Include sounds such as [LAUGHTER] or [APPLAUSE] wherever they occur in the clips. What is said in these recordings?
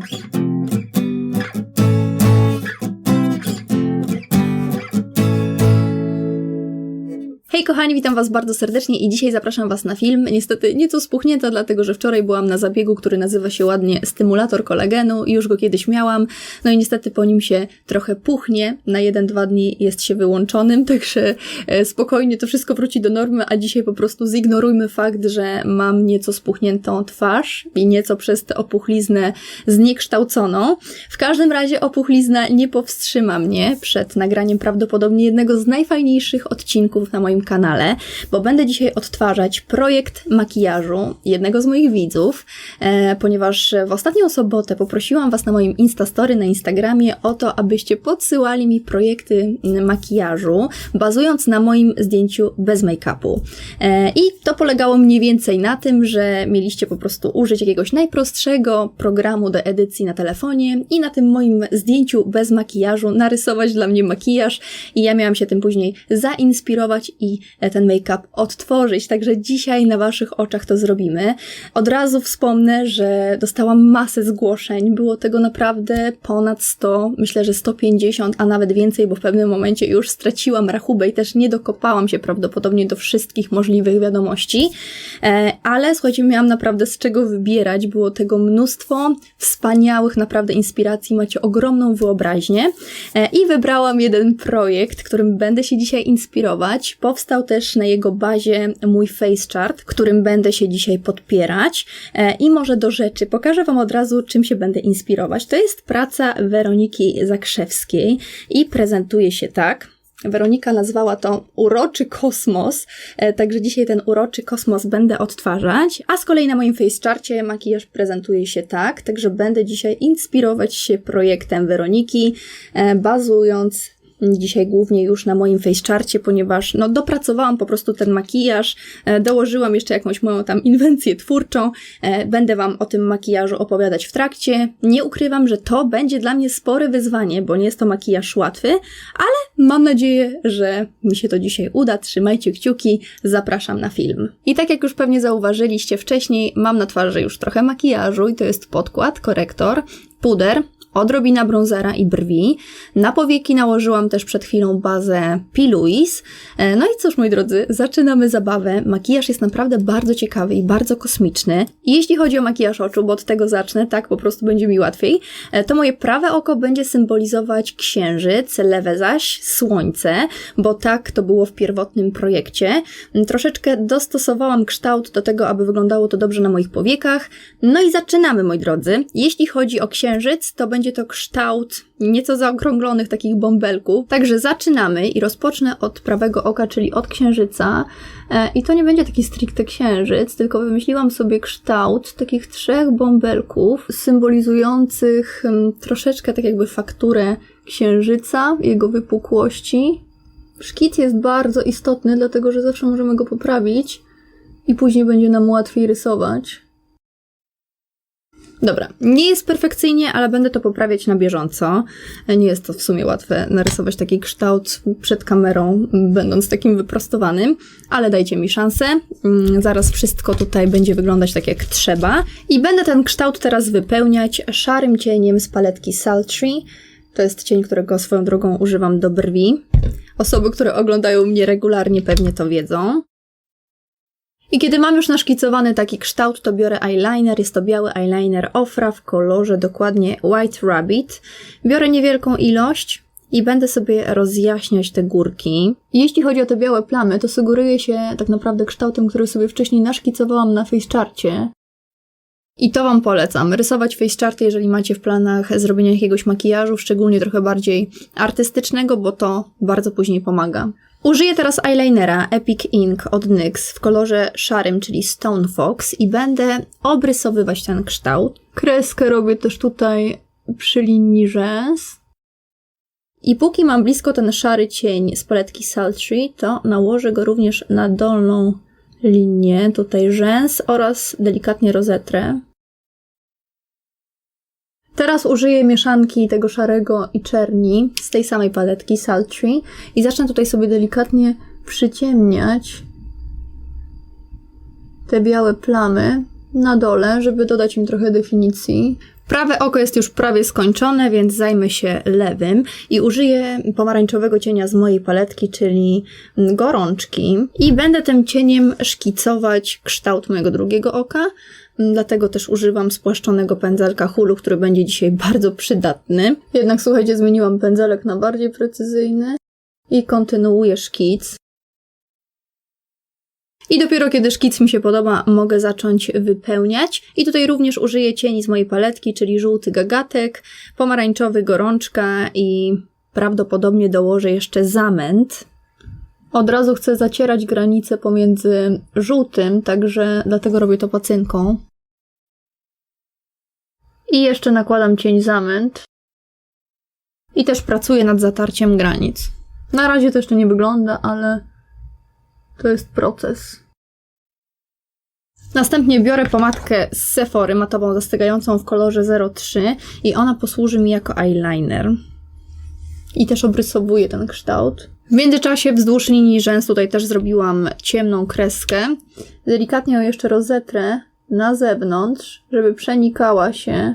はい。Kochani, witam Was bardzo serdecznie i dzisiaj zapraszam Was na film. Niestety nieco spuchnięta, dlatego że wczoraj byłam na zabiegu, który nazywa się ładnie stymulator kolagenu. Już go kiedyś miałam, no i niestety po nim się trochę puchnie. Na 1-2 dni jest się wyłączonym, [LAUGHS] także e, spokojnie to wszystko wróci do normy, a dzisiaj po prostu zignorujmy fakt, że mam nieco spuchniętą twarz i nieco przez tę opuchliznę zniekształconą. W każdym razie opuchlizna nie powstrzyma mnie przed nagraniem prawdopodobnie jednego z najfajniejszych odcinków na moim kanale, bo będę dzisiaj odtwarzać projekt makijażu jednego z moich widzów, e, ponieważ w ostatnią sobotę poprosiłam Was na moim Instastory na Instagramie o to, abyście podsyłali mi projekty makijażu, bazując na moim zdjęciu bez make-upu. E, I to polegało mniej więcej na tym, że mieliście po prostu użyć jakiegoś najprostszego programu do edycji na telefonie i na tym moim zdjęciu bez makijażu narysować dla mnie makijaż i ja miałam się tym później zainspirować i ten make-up odtworzyć. Także dzisiaj na Waszych oczach to zrobimy. Od razu wspomnę, że dostałam masę zgłoszeń. Było tego naprawdę ponad 100, myślę, że 150, a nawet więcej, bo w pewnym momencie już straciłam rachubę i też nie dokopałam się prawdopodobnie do wszystkich możliwych wiadomości. E, ale słuchajcie, miałam naprawdę z czego wybierać. Było tego mnóstwo wspaniałych naprawdę inspiracji. Macie ogromną wyobraźnię. E, I wybrałam jeden projekt, którym będę się dzisiaj inspirować. Powstał też na jego bazie mój face chart, którym będę się dzisiaj podpierać. E, I może do rzeczy pokażę Wam od razu, czym się będę inspirować. To jest praca Weroniki Zakrzewskiej i prezentuje się tak. Weronika nazwała to uroczy kosmos, e, także dzisiaj ten uroczy kosmos będę odtwarzać, a z kolei na moim facecharcie makijaż prezentuje się tak, także będę dzisiaj inspirować się projektem Weroniki, e, bazując dzisiaj głównie już na moim facecharcie, ponieważ no, dopracowałam po prostu ten makijaż, e, dołożyłam jeszcze jakąś moją tam inwencję twórczą, e, będę Wam o tym makijażu opowiadać w trakcie. Nie ukrywam, że to będzie dla mnie spore wyzwanie, bo nie jest to makijaż łatwy, ale mam nadzieję, że mi się to dzisiaj uda. Trzymajcie kciuki, zapraszam na film. I tak jak już pewnie zauważyliście wcześniej, mam na twarzy już trochę makijażu i to jest podkład, korektor, puder, odrobina bronzera i brwi. Na powieki nałożyłam też przed chwilą bazę P. Louise. E, No i cóż, moi drodzy, zaczynamy zabawę. Makijaż jest naprawdę bardzo ciekawy i bardzo kosmiczny. Jeśli chodzi o makijaż oczu, bo od tego zacznę, tak po prostu będzie mi łatwiej, e, to moje prawe oko będzie symbolizować księżyc, lewe zaś słońce, bo tak to było w pierwotnym projekcie. Troszeczkę dostosowałam kształt do tego, aby wyglądało to dobrze na moich powiekach. No i zaczynamy, moi drodzy. Jeśli chodzi o księżyc, to będzie to kształt nieco zaokrąglonych takich bąbelków. Także zaczynamy i rozpocznę od prawego oka, czyli od księżyca. E, I to nie będzie taki stricte księżyc, tylko wymyśliłam sobie kształt takich trzech bąbelków symbolizujących em, troszeczkę tak jakby fakturę księżyca, jego wypukłości. Szkic jest bardzo istotny, dlatego że zawsze możemy go poprawić i później będzie nam łatwiej rysować. Dobra, nie jest perfekcyjnie, ale będę to poprawiać na bieżąco. Nie jest to w sumie łatwe narysować taki kształt przed kamerą, będąc takim wyprostowanym, ale dajcie mi szansę. Mm, Zaraz wszystko tutaj będzie wyglądać tak jak trzeba. I będę ten kształt teraz wypełniać szarym cieniem z paletki Sultry. To jest cień, którego swoją drogą używam do brwi. Osoby, które oglądają mnie regularnie pewnie to wiedzą. I kiedy mam już naszkicowany taki kształt, to biorę eyeliner. Jest to biały eyeliner Ofra w kolorze dokładnie White Rabbit. Biorę niewielką ilość i będę sobie rozjaśniać te górki. Jeśli chodzi o te białe plamy, to sugeruję się tak naprawdę kształtem, który sobie wcześniej naszkicowałam na facecharcie. I to Wam polecam. Rysować facecharty, jeżeli macie w planach zrobienia jakiegoś makijażu, szczególnie trochę bardziej artystycznego, bo to bardzo później pomaga. Użyję teraz eyelinera Epic Ink od NYX w kolorze szarym, czyli Stone Fox i będę obrysowywać ten kształt. Kreskę robię też tutaj przy linii rzęs. I póki mam blisko ten szary cień z paletki Sultry, to nałożę go również na dolną linię, tutaj rzęs oraz delikatnie rozetrę. Teraz użyję mieszanki tego szarego i czerni z tej samej paletki Sultry i zacznę tutaj sobie delikatnie przyciemniać te białe plamy na dole, żeby dodać im trochę definicji. Prawe oko jest już prawie skończone, więc zajmę się lewym i użyję pomarańczowego cienia z mojej paletki, czyli gorączki. I będę tym cieniem szkicować kształt mojego drugiego oka. Dlatego też używam spłaszczonego pędzelka Hulu, który będzie dzisiaj bardzo przydatny. Jednak słuchajcie, zmieniłam pędzelek na bardziej precyzyjny i kontynuuję szkic. I dopiero kiedy szkic mi się podoba, mogę zacząć wypełniać. I tutaj również użyję cieni z mojej paletki, czyli żółty gagatek, pomarańczowy gorączka i prawdopodobnie dołożę jeszcze zamęt. Od razu chcę zacierać granicę pomiędzy żółtym, także dlatego robię to pacynką. I jeszcze nakładam cień zamęt. I też pracuję nad zatarciem granic. Na razie to jeszcze nie wygląda, ale to jest proces. Następnie biorę pomadkę z Sephory matową zastygającą w kolorze 03 i ona posłuży mi jako eyeliner. I też obrysowuję ten kształt. W międzyczasie wzdłuż linii rzęs tutaj też zrobiłam ciemną kreskę. Delikatnie ją jeszcze rozetrę na zewnątrz, żeby przenikała się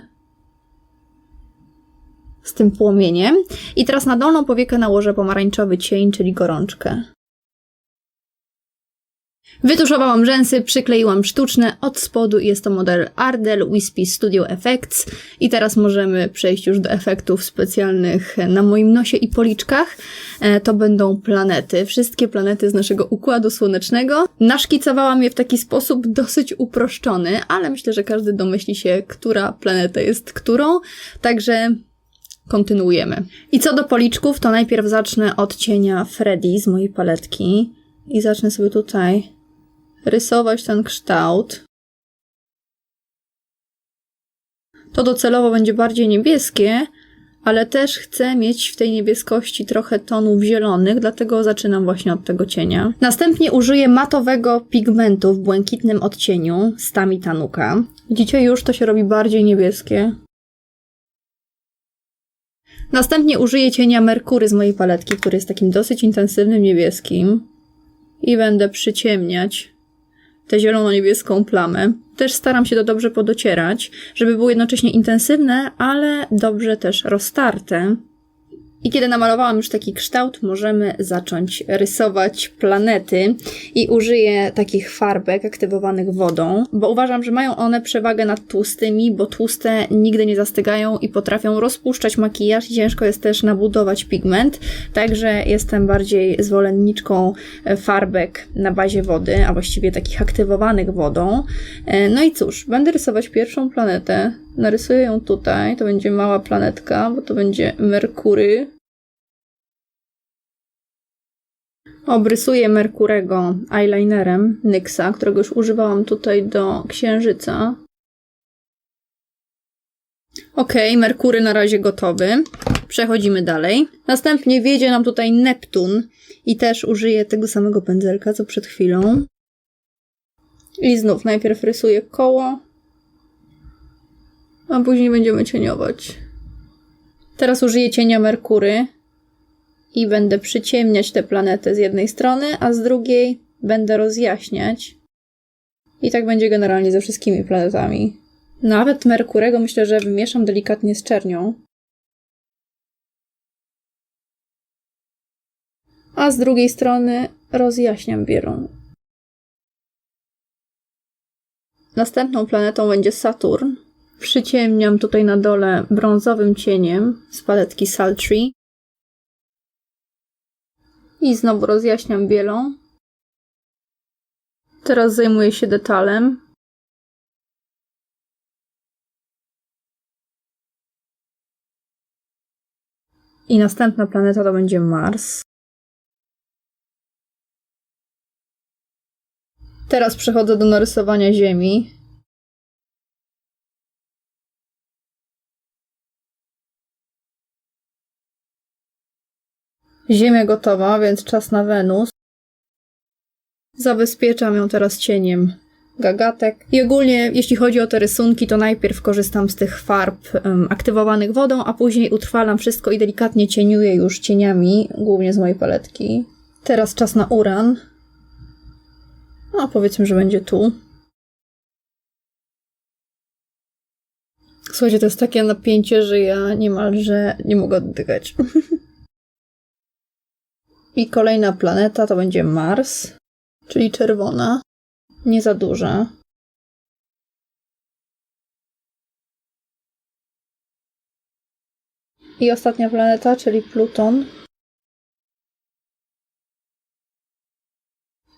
z tym płomieniem. I teraz na dolną powiekę nałożę pomarańczowy cień, czyli gorączkę. Wytuszowałam rzęsy, przykleiłam sztuczne od spodu jest to model Ardell Wispy Studio Effects i teraz możemy przejść już do efektów specjalnych na moim nosie i policzkach. E, to będą planety, wszystkie planety z naszego Układu Słonecznego. Naszkicowałam je w taki sposób dosyć uproszczony, ale myślę, że każdy domyśli się, która planeta jest którą, także kontynuujemy. I co do policzków, to najpierw zacznę od cienia Freddy z mojej paletki i zacznę sobie tutaj rysować ten kształt. To docelowo będzie bardziej niebieskie, ale też chcę mieć w tej niebieskości trochę tonów zielonych, dlatego zaczynam właśnie od tego cienia. Następnie użyję matowego pigmentu w błękitnym odcieniu Stami Tanuka. Widzicie, już to się robi bardziej niebieskie. Następnie użyję cienia Merkury z mojej paletki, który jest takim dosyć intensywnym niebieskim. I będę przyciemniać tę zielono-niebieską plamę. Też staram się to dobrze podocierać, żeby było jednocześnie intensywne, ale dobrze też roztarte. I kiedy namalowałam już taki kształt, możemy zacząć rysować planety i użyję takich farbek aktywowanych wodą, bo uważam, że mają one przewagę nad tłustymi, bo tłuste nigdy nie zastygają i potrafią rozpuszczać makijaż i ciężko jest też nabudować pigment, także jestem bardziej zwolenniczką farbek na bazie wody, a właściwie takich aktywowanych wodą. No i cóż, będę rysować pierwszą planetę, narysuję ją tutaj, to będzie mała planetka, bo to będzie Merkury, Obrysuję Merkurego eyelinerem NYXa, którego już używałam tutaj do księżyca. Ok, Merkury na razie gotowy. Przechodzimy dalej. Następnie wiedzie nam tutaj Neptun i też użyję tego samego pędzelka co przed chwilą. I znów najpierw rysuję koło, a później będziemy cieniować. Teraz użyję cienia Merkury i będę przyciemniać tę planetę z jednej strony, a z drugiej będę rozjaśniać. I tak będzie generalnie ze wszystkimi planetami. Nawet Merkurego myślę, że wymieszam delikatnie z czernią. A z drugiej strony rozjaśniam bierą. Następną planetą będzie Saturn. Przyciemniam tutaj na dole brązowym cieniem z paletki Sultry. I znowu rozjaśniam bielą. Teraz zajmuję się detalem. I następna planeta to będzie Mars. Teraz przechodzę do narysowania Ziemi. Ziemia gotowa, więc czas na Wenus. Zabezpieczam ją teraz cieniem gagatek. I ogólnie, jeśli chodzi o te rysunki, to najpierw korzystam z tych farb um, aktywowanych wodą, a później utrwalam wszystko i delikatnie cieniuję już cieniami, głównie z mojej paletki. Teraz czas na uran. No, powiedzmy, że będzie tu. Słuchajcie, to jest takie napięcie, że ja niemalże nie mogę oddychać. [LAUGHS] I kolejna planeta to będzie Mars, czyli czerwona. Nie za duża. I ostatnia planeta, czyli Pluton.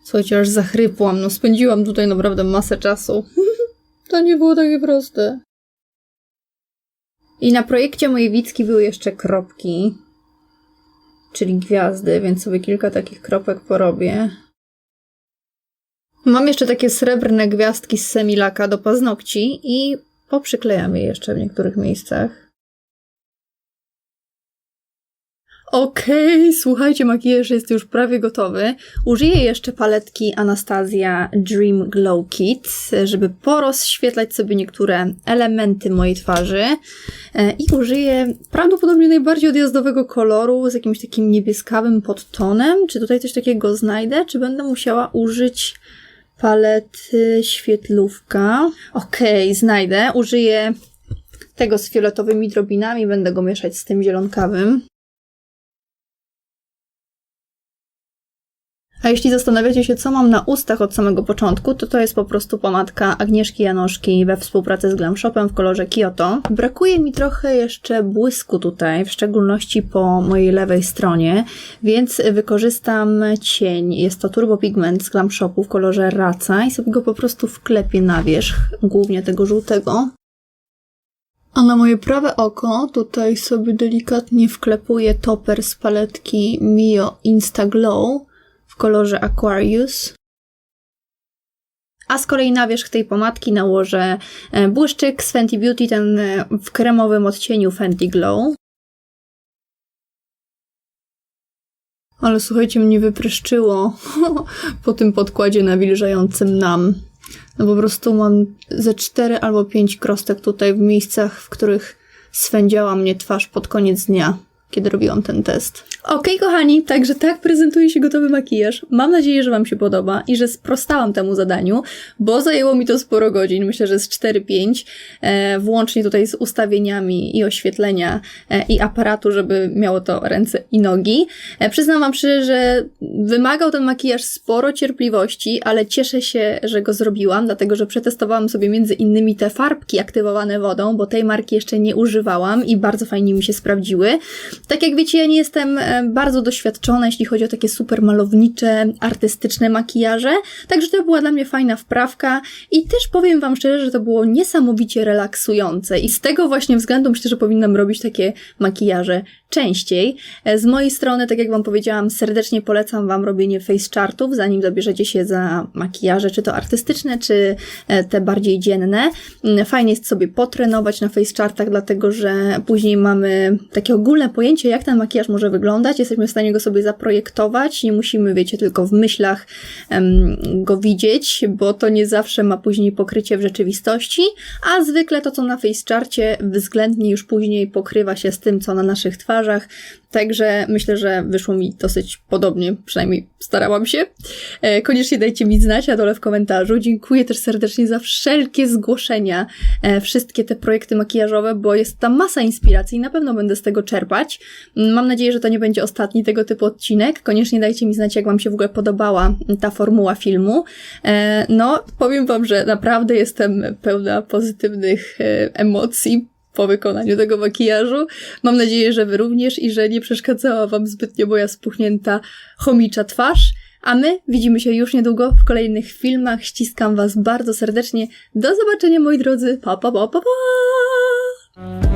Słuchajcie, aż zachrypłam. No spędziłam tutaj naprawdę masę czasu. [LAUGHS] to nie było takie proste. I na projekcie mojej Wicki były jeszcze kropki, czyli gwiazdy, więc sobie kilka takich kropek porobię. Mam jeszcze takie srebrne gwiazdki z semilaka do paznokci i poprzyklejam je jeszcze w niektórych miejscach. Okej, okay, słuchajcie, makijaż jest już prawie gotowy. Użyję jeszcze paletki Anastasia Dream Glow Kit, żeby porozświetlać sobie niektóre elementy mojej twarzy. E, I użyję prawdopodobnie najbardziej odjazdowego koloru z jakimś takim niebieskawym podtonem. Czy tutaj coś takiego znajdę? Czy będę musiała użyć palety świetlówka? Okej, okay, znajdę. Użyję tego z fioletowymi drobinami, będę go mieszać z tym zielonkawym. A jeśli zastanawiacie się, co mam na ustach od samego początku, to to jest po prostu pomadka Agnieszki Janoszki we współpracy z Glam Shopem w kolorze Kyoto. Brakuje mi trochę jeszcze błysku tutaj, w szczególności po mojej lewej stronie, więc wykorzystam cień. Jest to Turbo Pigment z Glam Shopu w kolorze Raca i sobie go po prostu wklepię na wierzch, głównie tego żółtego. A na moje prawe oko tutaj sobie delikatnie wklepuję toper z paletki Mio Insta Glow kolorze Aquarius. A z kolei na wierzch tej pomadki nałożę e, błyszczyk z Fenty Beauty, ten e, w kremowym odcieniu Fenty Glow. Ale słuchajcie, mnie wypryszczyło [LAUGHS] po tym podkładzie nawilżającym nam. No po prostu mam ze cztery albo pięć krostek tutaj w miejscach, w których swędziała mnie twarz pod koniec dnia kiedy robiłam ten test. Okej, okay, kochani, także tak prezentuje się gotowy makijaż. Mam nadzieję, że Wam się podoba i że sprostałam temu zadaniu, bo zajęło mi to sporo godzin, myślę, że z 4-5, e, włącznie tutaj z ustawieniami i oświetlenia e, i aparatu, żeby miało to ręce i nogi. E, przyznam Wam szczerze, że wymagał ten makijaż sporo cierpliwości, ale cieszę się, że go zrobiłam, dlatego że przetestowałam sobie między innymi te farbki aktywowane wodą, bo tej marki jeszcze nie używałam i bardzo fajnie mi się sprawdziły. Tak jak wiecie, ja nie jestem e, bardzo doświadczona, jeśli chodzi o takie super malownicze, artystyczne makijaże, także to była dla mnie fajna wprawka i też powiem Wam szczerze, że to było niesamowicie relaksujące. I z tego właśnie względu myślę, że powinnam robić takie makijaże częściej. E, z mojej strony, tak jak Wam powiedziałam, serdecznie polecam Wam robienie face chartów, zanim zabierzecie się za makijaże, czy to artystyczne, czy e, te bardziej dzienne. Mm, fajnie jest sobie potrenować na face chartach, dlatego że później mamy takie ogólne pojęcie, jak ten makijaż może wyglądać. Jesteśmy w stanie go sobie zaprojektować. Nie musimy, wiecie, tylko w myślach go widzieć, bo to nie zawsze ma później pokrycie w rzeczywistości, a zwykle to, co na face charcie, względnie już później pokrywa się z tym, co na naszych twarzach także myślę, że wyszło mi dosyć podobnie, przynajmniej starałam się. E, koniecznie dajcie mi znać na dole w komentarzu. Dziękuję też serdecznie za wszelkie zgłoszenia, e, wszystkie te projekty makijażowe, bo jest tam masa inspiracji i na pewno będę z tego czerpać. Mam nadzieję, że to nie będzie ostatni tego typu odcinek. Koniecznie dajcie mi znać, jak Wam się w ogóle podobała ta formuła filmu. E, no, powiem Wam, że naprawdę jestem pełna pozytywnych emocji po wykonaniu tego makijażu. Mam nadzieję, że Wy również i że nie przeszkadzała Wam zbytnio moja spuchnięta chomicza twarz. A my widzimy się już niedługo w kolejnych filmach. Ściskam Was bardzo serdecznie. Do zobaczenia, moi drodzy. Pa, pa, pa, pa, pa!